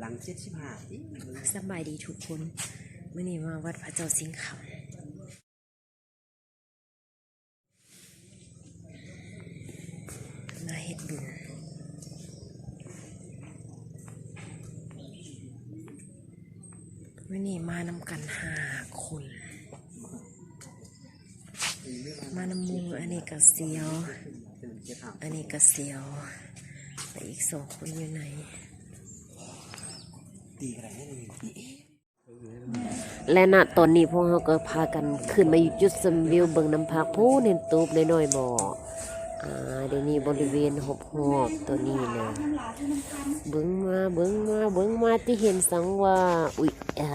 หลังเจ็ดสิบห้าสบายดีทุกคนเมื่อนี้มาวัดพระเจ้าสิงห์คำมาเฮ็ดบุญมื่อนี้มานำกันห้าคน มานำมูอันนี้ก็เสียว อันนี้ก็เสียวแต่อีกสองคนอยู่ไหน ตีกันได้เลยตี และณตอนนี้พวกเราก็พากันขึ้นมาอยู่จุดชมวิวเบิงน้ำพักผู้เน้นตูบน้อยๆบ่อ่าเดี๋ยวนี้บริเวณหอบหอบตัวนี้นะเบิ้งมาเบิ้งมาเบิ้งมาที่เห็นสังว่า อุ๊ยอ่า